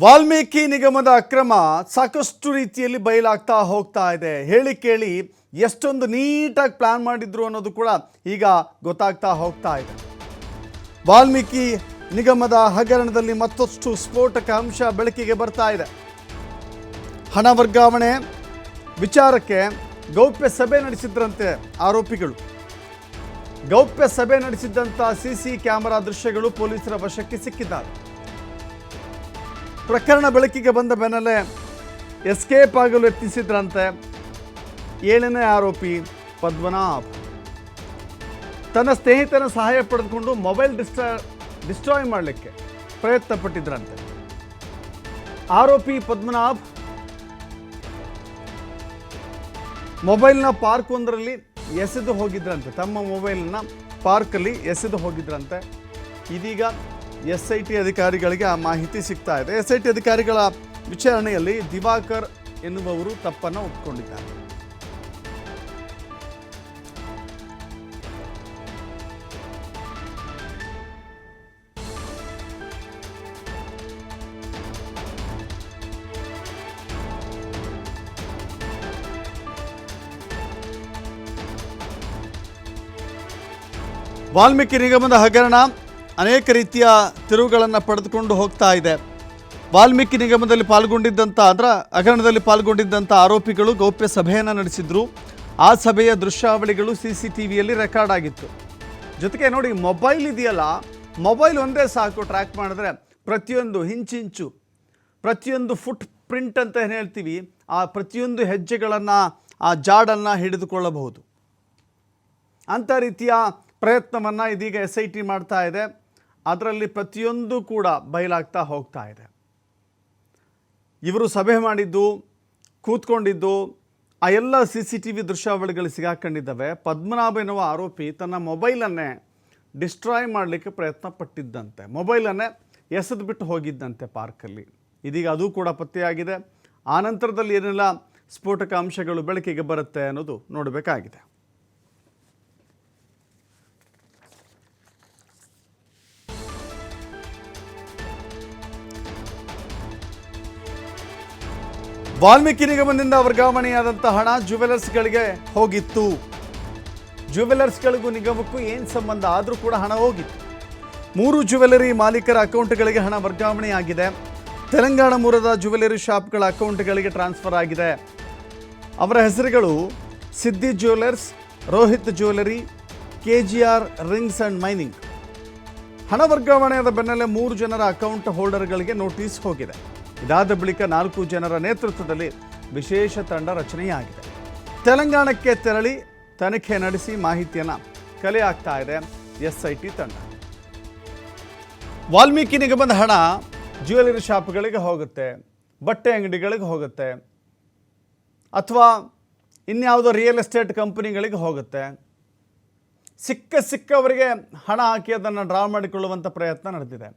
ವಾಲ್ಮೀಕಿ ನಿಗಮದ ಅಕ್ರಮ ಸಾಕಷ್ಟು ರೀತಿಯಲ್ಲಿ ಬಯಲಾಗ್ತಾ ಹೋಗ್ತಾ ಇದೆ. ಹೇಳಿ ಕೇಳಿ ಎಷ್ಟೊಂದು ನೀಟಾಗಿ ಪ್ಲಾನ್ ಮಾಡಿದ್ರು ಅನ್ನೋದು ಕೂಡ ಈಗ ಗೊತ್ತಾಗ್ತಾ ಹೋಗ್ತಾ ಇದೆ. ವಾಲ್ಮೀಕಿ ನಿಗಮದ ಹಗರಣದಲ್ಲಿ ಮತ್ತಷ್ಟು ಸ್ಫೋಟಕ ಅಂಶ ಬೆಳಕಿಗೆ ಬರ್ತಾ ಇದೆ. ಹಣ ವರ್ಗಾವಣೆ, ವಿಚಾರಕ್ಕೆ ಗೌಪ್ಯ ಸಭೆ ನಡೆಸಿದ್ರಂತೆ ಆರೋಪಿಗಳು. ಗೌಪ್ಯ ಸಭೆ ನಡೆಸಿದ್ದಂಥ ಸಿಸಿ ಕ್ಯಾಮೆರಾ ದೃಶ್ಯಗಳು ಪೊಲೀಸರ ವಶಕ್ಕೆ ಸಿಕ್ಕಿದ್ದಾರೆ. ಪ್ರಕರಣ ಬೆಳಕಿಗೆ ಬಂದ ಬೆನ್ನಲ್ಲೇ ಎಸ್ಕೇಪ್ ಆಗಲು ಯತ್ನಿಸಿದ್ರಂತೆ ಏಳನೇ ಆರೋಪಿ ಪದ್ಮನಾಭ್. ತನ್ನ ಸ್ನೇಹಿತನ ಸಹಾಯ ಪಡೆದುಕೊಂಡು ಮೊಬೈಲ್ ಡಿಸ್ಟ್ರಾ, ಡಿಸ್ಟ್ರಾಯ್ ಮಾಡಲಿಕ್ಕೆ ಪ್ರಯತ್ನ ಪಟ್ಟಿದ್ರಂತೆ ಆರೋಪಿ ಪದ್ಮನಾಭ್ ಮೊಬೈಲ್ನ ಪಾರ್ಕ್ ಒಂದರಲ್ಲಿ ಎಸೆದು ಹೋಗಿದ್ರಂತೆ. ತಮ್ಮ ಮೊಬೈಲ್ನ ಪಾರ್ಕಲ್ಲಿ ಎಸೆದು ಹೋಗಿದ್ರಂತೆ. ಇದೀಗ ಎಸ್ ಐ ಟಿ ಅಧಿಕಾರಿಗಳಿಗೆ ಆ ಮಾಹಿತಿ ಸಿಗ್ತಾ ಇದೆ. ಎಸ್ ಐ ಟಿ ಅಧಿಕಾರಿಗಳ ವಿಚಾರಣೆಯಲ್ಲಿ ದಿವಾಕರ್ ಎನ್ನುವವರು ತಪ್ಪನ್ನು ಒಪ್ಪಿಕೊಂಡಿದ್ದಾರೆ ವಾಲ್ಮೀಕಿ ನಿಗಮದ ಹಗರಣ ಅನೇಕ ರೀತಿಯ ತಿರುವುಗಳನ್ನು ಪಡೆದುಕೊಂಡು ಹೋಗ್ತಾ ಇದೆ. ವಾಲ್ಮೀಕಿ ನಿಗಮದಲ್ಲಿ ಪಾಲ್ಗೊಂಡಿದ್ದಂಥ ಅದರ ಹಗರಣದಲ್ಲಿ ಪಾಲ್ಗೊಂಡಿದ್ದಂಥ ಆರೋಪಿಗಳು ಗೌಪ್ಯ ಸಭೆಯನ್ನು ನಡೆಸಿದ್ರು. ಆ ಸಭೆಯ ದೃಶ್ಯಾವಳಿಗಳು ಸಿ ಸಿ ಟಿ ವಿಯಲ್ಲಿ ರೆಕಾರ್ಡ್ ಆಗಿತ್ತು. ಜೊತೆಗೆ ನೋಡಿ, ಮೊಬೈಲ್ ಇದೆಯಲ್ಲ, ಮೊಬೈಲ್ ಒಂದೇ ಸಾಕು ಟ್ರ್ಯಾಕ್ ಮಾಡಿದ್ರೆ ಪ್ರತಿಯೊಂದು ಹಿಂಚಿಂಚು ಪ್ರತಿಯೊಂದು ಫುಟ್ ಪ್ರಿಂಟ್ ಅಂತ ಏನು ಹೇಳ್ತೀವಿ, ಆ ಪ್ರತಿಯೊಂದು ಹೆಜ್ಜೆಗಳನ್ನು, ಆ ಜಾಡನ್ನು ಹಿಡಿದುಕೊಳ್ಳಬಹುದು. ಅಂಥ ರೀತಿಯ ಪ್ರಯತ್ನವನ್ನು ಇದೀಗ ಎಸ್ ಐ ಟಿ ಮಾಡ್ತಾ ಇದೆ. ಅದರಲ್ಲಿ ಪ್ರತಿಯೊಂದು ಕೂಡ ಬಯಲಾಗ್ತಾ ಹೋಗ್ತಾ ಇದೆ. ಇವರು ಸಭೆ ಮಾಡಿದ್ದು, ಕೂತ್ಕೊಂಡಿದ್ದು, ಆ ಎಲ್ಲ ಸಿ ಸಿ ಟಿ ವಿ ದೃಶ್ಯಾವಳಿಗಳು ಸಿಗಾಕೊಂಡಿದ್ದಾವೆ. ಪದ್ಮನಾಭ ಎನ್ನುವ ಆರೋಪಿ ತನ್ನ ಮೊಬೈಲನ್ನೇ ಡಿಸ್ಟ್ರಾಯ್ ಮಾಡಲಿಕ್ಕೆ ಪ್ರಯತ್ನ ಪಟ್ಟಿದ್ದಂತೆ ಮೊಬೈಲನ್ನೇ ಎಸೆದು ಬಿಟ್ಟು ಹೋಗಿದ್ದಂತೆ ಪಾರ್ಕಲ್ಲಿ. ಇದೀಗ ಅದು ಕೂಡ ಪತ್ತೆಯಾಗಿದೆ. ಆ ನಂತರದಲ್ಲಿ ಏನೆಲ್ಲ ಸ್ಫೋಟಕ ಅಂಶಗಳು ಬೆಳಕಿಗೆ ಬರುತ್ತೆ ಅನ್ನೋದು ನೋಡಬೇಕಾಗಿದೆ. ವಾಲ್ಮೀಕಿ ನಿಗಮದಿಂದ ವರ್ಗಾವಣೆಯಾದಂಥ ಹಣ ಜುವೆಲರ್ಸ್ಗಳಿಗೆ ಹೋಗಿತ್ತು. ಜುವೆಲ್ಲರ್ಸ್ಗಳಿಗೂ ನಿಗಮಕ್ಕೂ ಏನು ಸಂಬಂಧ? ಆದರೂ ಕೂಡ ಹಣ ಹೋಗಿತ್ತು. ಮೂರು ಜ್ಯುವೆಲರಿ ಮಾಲೀಕರ ಅಕೌಂಟ್ಗಳಿಗೆ ಹಣ ವರ್ಗಾವಣೆಯಾಗಿದೆ. ತೆಲಂಗಾಣ ಮೂಲದ ಜ್ಯುವೆಲರಿ ಶಾಪ್ಗಳ ಅಕೌಂಟ್ಗಳಿಗೆ ಟ್ರಾನ್ಸ್ಫರ್ ಆಗಿದೆ. ಅವರ ಹೆಸರುಗಳು Siddhi jewellers Rohit jewellery K G R rings and mining. ಹಣ ವರ್ಗಾವಣೆಯಾದ ಬೆನ್ನಲ್ಲೇ ಮೂರು ಜನರ ಅಕೌಂಟ್ ಹೋಲ್ಡರ್ಗಳಿಗೆ ನೋಟಿಸ್ ಹೋಗಿದೆ. ಇದಾದ ಬಳಿಕ ನಾಲ್ಕು ಜನರ ನೇತೃತ್ವದಲ್ಲಿ ವಿಶೇಷ ತಂಡ ರಚನೆಯಾಗಿದೆ. ತೆಲಂಗಾಣಕ್ಕೆ ತೆರಳಿ ತನಿಖೆ ನಡೆಸಿ ಮಾಹಿತಿಯನ್ನು ಕಲೆ ಹಾಕ್ತಾ ಇದೆ ಎಸ್ಐಟಿ ತಂಡ. ವಾಲ್ಮೀಕಿ ನಿಗಮದ ಹಣ ಜ್ಯುವೆಲರಿ ಶಾಪ್ಗಳಿಗೆ ಹೋಗುತ್ತೆ, ಬಟ್ಟೆ ಅಂಗಡಿಗಳಿಗೆ ಹೋಗುತ್ತೆ, ಅಥವಾ ಇನ್ಯಾವುದೋ ರಿಯಲ್ ಎಸ್ಟೇಟ್ ಕಂಪನಿಗಳಿಗೆ ಹೋಗುತ್ತೆ. ಸಿಕ್ಕ ಸಿಕ್ಕವರಿಗೆ ಹಣ ಹಾಕಿ ಅದನ್ನು ಡ್ರಾ ಮಾಡಿಕೊಳ್ಳುವಂಥ ಪ್ರಯತ್ನ ನಡೆದಿದೆ.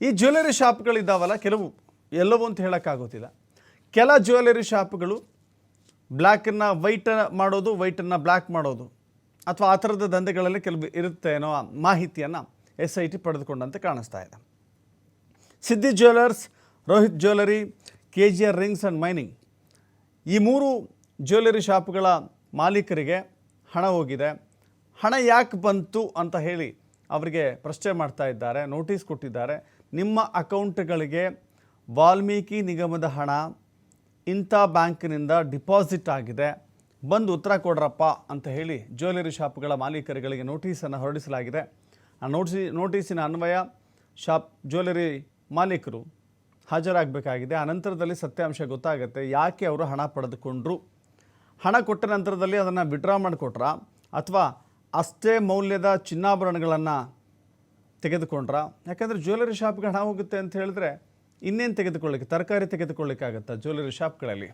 ಈ ಜ್ಯುವೆಲರಿ ಶಾಪ್ಗಳಿದ್ದಾವಲ್ಲ, ಕೆಲವು ಎಲ್ಲವೂ ಅಂತ ಹೇಳೋಕ್ಕಾಗೋದಿಲ್ಲ. ಕೆಲ ಜ್ಯುವೆಲರಿ ಶಾಪ್ಗಳು ಬ್ಲ್ಯಾಕನ್ನು ವೈಟ ಮಾಡೋದು ವೈಟನ್ನು ಬ್ಲ್ಯಾಕ್ ಮಾಡೋದು ಅಥವಾ ಆ ಥರದ ದಂಧೆಗಳಲ್ಲಿ ಕೆಲವು ಇರುತ್ತೆ ಅನ್ನೋ ಮಾಹಿತಿಯನ್ನು ಎಸ್ ಐ ಟಿ ಪಡೆದುಕೊಂಡಂತೆ ಕಾಣಿಸ್ತಾ ಇದೆ. Siddhi jewellers, Rohit jewellery, K G R rings and mining ಈ ಮೂರು ಜ್ಯುವೆಲರಿ ಶಾಪ್ಗಳ ಮಾಲೀಕರಿಗೆ ಹಣ ಹೋಗಿದೆ. ಹಣ ಯಾಕೆ ಬಂತು ಅಂತ ಹೇಳಿ ಅವರಿಗೆ ಪ್ರಶ್ನೆ ಮಾಡ್ತಾ ಇದ್ದಾರೆ, ನೋಟಿಸ್ ಕೊಟ್ಟಿದ್ದಾರೆ. ನಿಮ್ಮ ಅಕೌಂಟ್ಗಳಿಗೆ ವಾಲ್ಮೀಕಿ ನಿಗಮದ ಹಣ ಇಂಥ ಬ್ಯಾಂಕಿನಿಂದ ಡಿಪಾಸಿಟ್ ಆಗಿದೆ. ಬಂದು ಉತ್ತರ ಕೊಡ್ರಪ್ಪ ಅಂತ ಹೇಳಿ ಜ್ಯುವೆಲರಿ ಶಾಪ್ಗಳ ಮಾಲೀಕರುಗಳಿಗೆ ನೋಟಿಸನ್ನು ಹೊರಡಿಸಲಾಗಿದೆ. ಆ ನೋಟಿಸಿ, ನೋಟಿಸಿನ ಅನ್ವಯ ಶಾಪ್ ಜ್ಯುವೆಲರಿ ಮಾಲೀಕರು ಹಾಜರಾಗಬೇಕಾಗಿದೆ. ಆ ನಂತರದಲ್ಲಿ ಸತ್ಯಾಂಶ ಗೊತ್ತಾಗುತ್ತೆ ಯಾಕೆ ಅವರು ಹಣ ಪಡೆದುಕೊಂಡ್ರು. ಹಣ ಕೊಟ್ಟ ನಂತರದಲ್ಲಿ ಅದನ್ನು ವಿಡ್ರಾ ಮಾಡಿಕೊಟ್ರ ಅಥವಾ ಅಷ್ಟೇ ಮೌಲ್ಯದ ಚಿನ್ನಾಭರಣಗಳನ್ನು ತೆಗೆದುಕೊಂಡ್ರ. ಯಾಕಂದರೆ ಜ್ಯುವೆಲರಿ ಶಾಪ್ಗೆ ಹಣ ಹೋಗುತ್ತೆ ಅಂತ ಹೇಳಿದ್ರೆ ಇನ್ನೇನು ತೆಗೆದುಕೊಳ್ಳಿಕ್ಕೆ, ತರಕಾರಿ ತೆಗೆದುಕೊಳ್ಳಿಕ್ಕಾಗತ್ತಾ ಜ್ಯುವೆಲರಿ ಶಾಪ್ಗಳಲ್ಲಿ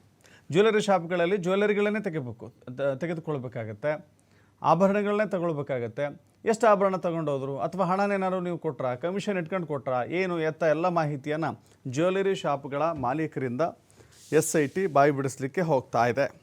ಜ್ಯುವೆಲರಿ ಶಾಪ್ಗಳಲ್ಲಿ ಜ್ಯುವೆಲರಿಗಳನ್ನೇ ತೆಗಿಬೇಕು ತೆಗೆದುಕೊಳ್ಬೇಕಾಗತ್ತೆ. ಆಭರಣಗಳನ್ನೇ ತಗೊಳ್ಬೇಕಾಗತ್ತೆ. ಎಷ್ಟು ಆಭರಣ ತಗೊಂಡೋದ್ರು? ಅಥವಾ ಹಣನೇನಾದ್ರು ನೀವು ಕೊಟ್ರಾ? ಕಮಿಷನ್ ಇಟ್ಕೊಂಡು ಕೊಟ್ರಾ? ಏನು, ಎತ್ತ ಎಲ್ಲ ಮಾಹಿತಿಯನ್ನು ಜ್ಯುವೆಲರಿ ಶಾಪ್ಗಳ ಮಾಲೀಕರಿಂದ ಎಸ್ ಐ ಟಿ ಬಾಯಿ ಬಿಡಿಸ್ಲಿಕ್ಕೆ ಹೋಗ್ತಾ ಇದೆ.